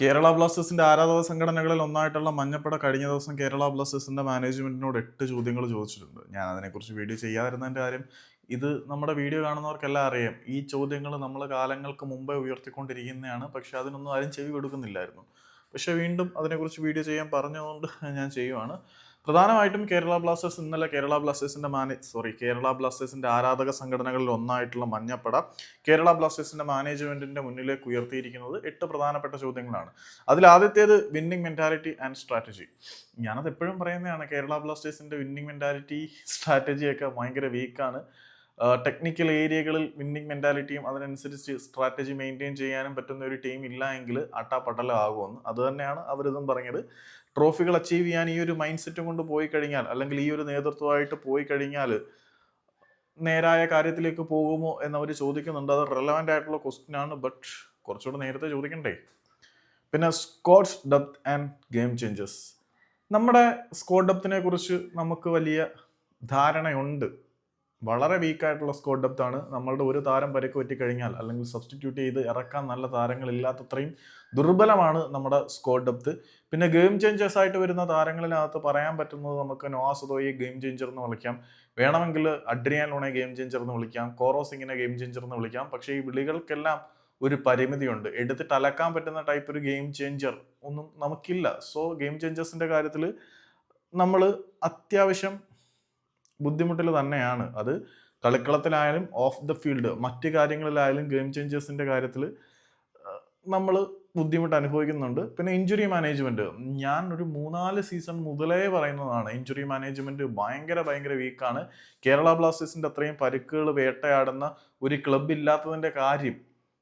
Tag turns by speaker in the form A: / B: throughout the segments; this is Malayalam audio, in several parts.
A: കേരള ബ്ലാസ്റ്റേഴ്സിന്റെ ആരാധക സംഘടനകളിൽ ഒന്നായിട്ടുള്ള മഞ്ഞപ്പട കഴിഞ്ഞ ദിവസം കേരള ബ്ലാസ്റ്റേഴ്സിന്റെ മാനേജ്മെന്റിനോട് എട്ട് ചോദ്യങ്ങൾ ചോദിച്ചിട്ടുണ്ട്. ഞാൻ അതിനെക്കുറിച്ച് വീഡിയോ ചെയ്യാതിരുന്നതിന്റെ കാര്യം ഇത് നമ്മുടെ വീഡിയോ കാണുന്നവർക്കെല്ലാം അറിയാം. ഈ ചോദ്യങ്ങൾ നമ്മൾ കാലങ്ങൾക്ക് മുമ്പേ ഉയർത്തിക്കൊണ്ടിരിക്കുന്നതാണ്. പക്ഷെ അതിനൊന്നും ആരും ചെവി കൊടുക്കുന്നില്ലായിരുന്നു. പക്ഷെ വീണ്ടും അതിനെക്കുറിച്ച് വീഡിയോ ചെയ്യാൻ പറഞ്ഞതുകൊണ്ട് ഞാൻ ചെയ്യുവാണ്. പ്രധാനമായിട്ടും കേരള ബ്ലാസ്റ്റേഴ്സ് ഇന്നലെ കേരള ബ്ലാസ്റ്റേഴ്സിന്റെ മാനേജ് സോറി കേരള ബ്ലാസ്റ്റേഴ്സിന്റെ ആരാധക സംഘടനകളിൽ ഒന്നായിട്ടുള്ള മഞ്ഞപ്പട കേരള ബ്ലാസ്റ്റേഴ്സിന്റെ മാനേജ്മെന്റിന്റെ മുന്നിലേക്ക് ഉയർത്തിയിരിക്കുന്നത് എട്ട് പ്രധാനപ്പെട്ട ചോദ്യങ്ങളാണ്. അതിൽ ആദ്യത്തേത് വിന്നിംഗ് മെന്റാലിറ്റി ആൻഡ് സ്ട്രാറ്റജി ഞാനത് എപ്പോഴും പറയുന്നതാണ് കേരള ബ്ലാസ്റ്റേഴ്സിന്റെ വിന്നിംഗ് മെന്റാലിറ്റി സ്ട്രാറ്റജിയൊക്കെ ഭയങ്കര വീക്കാണ് ടെക്നിക്കൽ ഏരിയകളിൽ വിന്നിങ് മെന്റാലിറ്റിയും അതിനനുസരിച്ച് സ്ട്രാറ്റജി മെയിന്റെയിൻ ചെയ്യാനും പറ്റുന്ന ഒരു ടീം ഇല്ല എങ്കിൽ അട്ടാപട്ടലാകുമെന്ന് അത് തന്നെയാണ് അവരിതും പറഞ്ഞത്. ട്രോഫികൾ അച്ചീവ് ചെയ്യാൻ ഈ ഒരു മൈൻഡ് സെറ്റും കൊണ്ട് പോയി കഴിഞ്ഞാൽ അല്ലെങ്കിൽ ഈ ഒരു നേതൃത്വമായിട്ട് പോയി കഴിഞ്ഞാൽ നേരായ കാര്യത്തിലേക്ക് പോകുമോ എന്നവർ ചോദിക്കുന്നുണ്ട്. അത് റെലവന്റ് ആയിട്ടുള്ള ക്വസ്റ്റ്യൻ ആണ്. ബട്ട് കുറച്ചുകൂടെ നേരത്തെ ചോദിക്കണ്ടേ? പിന്നെ squads depth and game changes നമ്മുടെ സ്കോഡ് ഡെപ്തിനെ കുറിച്ച് നമുക്ക് വലിയ ധാരണയുണ്ട്. വളരെ വീക്കായിട്ടുള്ള സ്കോഡ് ഡെപ്ത് ആണ്. നമ്മളുടെ ഒരു താരം പരിക്ക് പറ്റിക്കഴിഞ്ഞാൽ അല്ലെങ്കിൽ സബ്സ്റ്റിറ്റ്യൂട്ട് ചെയ്ത് ഇറക്കാൻ നല്ല താരങ്ങളില്ലാത്തത്രയും ദുർബലമാണ് നമ്മുടെ സ്കോഡ് ഡെപ്ത് പിന്നെ ഗെയിം ചേഞ്ചേഴ്സ് ആയിട്ട് വരുന്ന താരങ്ങളിനകത്ത് പറയാൻ പറ്റുന്നത് നമുക്ക് നോവാസുദോയെ ഗെയിം ചേഞ്ചർ എന്ന് വിളിക്കാം. വേണമെങ്കിൽ അഡ്രിയാൻ ലോണെ ഗെയിം ചേഞ്ചർ എന്ന് വിളിക്കാം. കോറോ സിംഗിനെ ഗെയിം ചേഞ്ചർ എന്ന് വിളിക്കാം. പക്ഷേ ഈ വിളികൾക്കെല്ലാം ഒരു പരിമിതിയുണ്ട്. എടുത്തിട്ട് അലക്കാൻ പറ്റുന്ന ടൈപ്പ് ഒരു ഗെയിം ചേഞ്ചർ ഒന്നും നമുക്കില്ല. സോ ഗെയിം ചേഞ്ചേഴ്സിന്റെ കാര്യത്തിൽ നമ്മൾ അത്യാവശ്യം ബുദ്ധിമുട്ടിൽ തന്നെയാണ്. അത് കളിക്കളത്തിലായാലും ഓഫ് ദ ഫീൽഡ് മറ്റ് കാര്യങ്ങളിലായാലും ഗെയിം ചേഞ്ചേഴ്സിന്റെ കാര്യത്തിൽ നമ്മൾ ബുദ്ധിമുട്ട് അനുഭവിക്കുന്നുണ്ട്. പിന്നെ ഇഞ്ചുറി മാനേജ്മെന്റ് ഞാൻ ഒരു മൂന്നാൽ സീസൺ മുതലേ പറയുന്നതാണ് ഇഞ്ചുറി മാനേജ്മെന്റ് ഭയങ്കര ഭയങ്കര വീക്കാണ് കേരള ബ്ലാസ്റ്റേഴ്സിന്റെ അത്രയും പരുക്കുകൾ വേട്ടയാടുന്ന ഒരു ക്ലബ് ഇല്ലാത്തതിന്റെ കാര്യം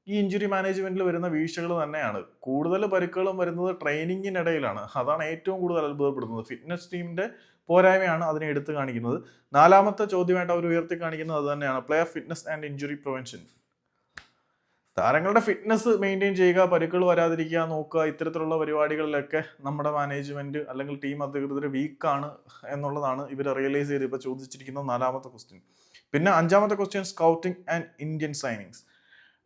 A: ഈ ഇഞ്ചുറി മാനേജ്മെന്റിൽ വരുന്ന വീഴ്ചകൾ തന്നെയാണ്. കൂടുതൽ പരുക്കുകളും വരുന്നത് ട്രെയിനിങ്ങിനിടയിലാണ് അതാണ് ഏറ്റവും കൂടുതൽ അത്ഭുതപ്പെടുന്നത്. ഫിറ്റ്നസ് ടീമിന്റെ പോരായ്മയാണ് അതിനെ എടുത്തു കാണിക്കുന്നത്. നാലാമത്തെ ചോദ്യമായിട്ട് അവർ ഉയർത്തി കാണിക്കുന്നത് അത് തന്നെയാണ്. Player fitness and injury prevention താരങ്ങളുടെ ഫിറ്റ്നസ് മെയിന്റെയിൻ ചെയ്യുക പരുക്കൾ വരാതിരിക്കുക നോക്കുക ഇത്തരത്തിലുള്ള പരിപാടികളിലൊക്കെ നമ്മുടെ മാനേജ്മെന്റ് അല്ലെങ്കിൽ ടീം അധികൃതർ വീക്കാണ് എന്നുള്ളതാണ് ഇവർ റിയലൈസ് ചെയ്ത് ഇപ്പോൾ ചോദിച്ചിരിക്കുന്ന നാലാമത്തെ ക്വസ്റ്റ്യൻ പിന്നെ അഞ്ചാമത്തെ question scouting and Indian signings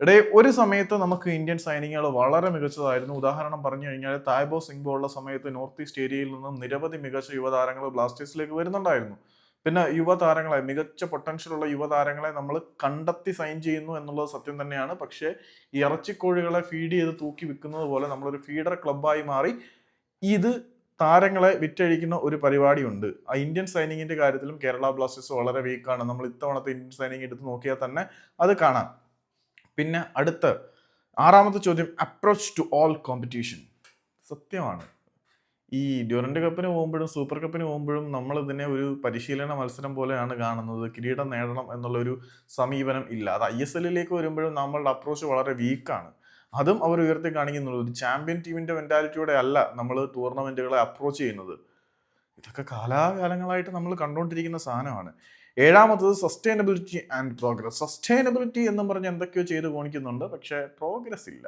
A: ഇടേ ഒരു സമയത്ത് നമുക്ക് ഇന്ത്യൻ സൈനികങ്ങൾ വളരെ മികച്ചതായിരുന്നു. ഉദാഹരണം പറഞ്ഞു കഴിഞ്ഞാൽ തായ്ബോ സിംഗ് പോലുള്ള സമയത്ത് നോർത്ത് ഈസ്റ്റ് ഏരിയയിൽ നിന്നും നിരവധി മികച്ച യുവതാരങ്ങൾ ബ്ലാസ്റ്റേഴ്സിലേക്ക് വരുന്നുണ്ടായിരുന്നു. പിന്നെ യുവതാരങ്ങളെ മികച്ച പൊട്ടൻഷ്യൽ ഉള്ള യുവതാരങ്ങളെ നമ്മൾ കണ്ടെത്തി സൈൻ ചെയ്യുന്നു എന്നുള്ളത് സത്യം തന്നെയാണ്. പക്ഷേ ഈ ഇറച്ചിക്കോഴികളെ ഫീഡ് ചെയ്ത് തൂക്കി വിൽക്കുന്നത് പോലെ നമ്മളൊരു ഫീഡർ ക്ലബ്ബായി മാറി ഇത് താരങ്ങളെ വിറ്റഴിക്കുന്ന ഒരു പരിപാടിയുണ്ട്. ആ ഇന്ത്യൻ സൈനിങ്ങിന്റെ കാര്യത്തിലും കേരള ബ്ലാസ്റ്റേഴ്സ് വളരെ വീക്കാണ് നമ്മൾ ഇത്തവണത്തെ ഇന്ത്യൻ സൈനിങ് എടുത്ത് നോക്കിയാൽ തന്നെ അത് കാണാം. പിന്നെ അടുത്ത ആറാമത്തെ ചോദ്യം അപ്രോച്ച് ടു ഓൾ കോമ്പറ്റീഷൻ സത്യമാണ്. ഈ ഡ്യൂറന്റ് കപ്പിന് പോകുമ്പോഴും സൂപ്പർ കപ്പിന് പോകുമ്പോഴും നമ്മൾ ഇതിനെ ഒരു പരിശീലന മത്സരം പോലെയാണ് കാണുന്നത്. കിരീടം നേടണം എന്നുള്ളൊരു സമീപനം ഇല്ല. അത് ഐ എസ് എല്ലിലേക്ക് വരുമ്പോഴും നമ്മളുടെ അപ്രോച്ച് വളരെ വീക്കാണ് അതും അവർ ഉയർത്തി കാണിക്കുന്നുള്ളൂ ഒരു ചാമ്പ്യൻ ടീമിന്റെ മെന്റാലിറ്റിയുടെ അല്ല നമ്മൾ ടൂർണമെന്റുകളെ അപ്രോച്ച് ചെയ്യുന്നത്. ഇതൊക്കെ കാലാകാലങ്ങളായിട്ട് നമ്മൾ കണ്ടുകൊണ്ടിരിക്കുന്ന സാധനമാണ്. ഏഴാമത്തത് സസ്റ്റൈനബിലിറ്റി ആൻഡ് പ്രോഗ്രസ് സസ്റ്റൈനബിലിറ്റി എന്ന് പറഞ്ഞ് എന്തൊക്കെയോ ചെയ്ത് കാണിക്കുന്നുണ്ട് പക്ഷേ പ്രോഗ്രസ് ഇല്ല.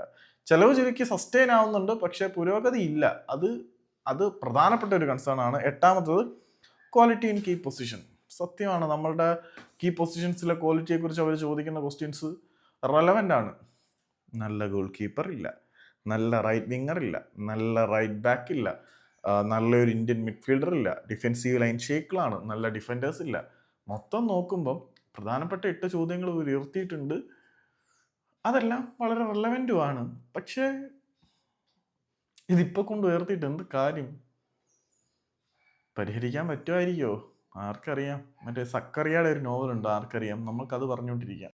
A: ചിലവ് ചുരുക്കി സസ്റ്റൈൻ ആവുന്നുണ്ട് പക്ഷേ പുരോഗതി ഇല്ല. അത് അത് പ്രധാനപ്പെട്ട ഒരു കൺസേൺ ആണ്. എട്ടാമത്തത് ക്വാളിറ്റി ഇൻ കീ പൊസിഷൻ സത്യമാണ് നമ്മളുടെ കീ പൊസിഷൻസിലെ ക്വാളിറ്റിയെക്കുറിച്ച് അവർ ചോദിക്കുന്ന ക്വസ്റ്റ്യൻസ് റെലവന്റ് ആണ്. നല്ല ഗോൾ കീപ്പർ ഇല്ല നല്ല റൈറ്റ് വിങ്ങർ ഇല്ല നല്ല റൈറ്റ് ബാക്ക് ഇല്ല നല്ലൊരു ഇന്ത്യൻ മിഡ്ഫീൽഡർ ഇല്ല ഡിഫെൻസീവ് ലൈൻ ഷേക്കിളാണ് നല്ല ഡിഫൻഡേഴ്സ് ഇല്ല. മൊത്തം നോക്കുമ്പം പ്രധാനപ്പെട്ട എട്ട് ചോദ്യങ്ങൾ ഉയർത്തിയിട്ടുണ്ട്. അതെല്ലാം വളരെ റെലവന്റുമാണ് പക്ഷേ ഇതിപ്പോൾ കൊണ്ട് ഉയർത്തിയിട്ട് എന്ത് കാര്യം? പരിഹരിക്കാൻ പറ്റുമായിരിക്കുമോ ആർക്കറിയാം. മറ്റേ സക്കറിയാടെ ഒരു നോവലുണ്ട് ആർക്കറിയാം. നമുക്കത് പറഞ്ഞുകൊണ്ടിരിക്കാം.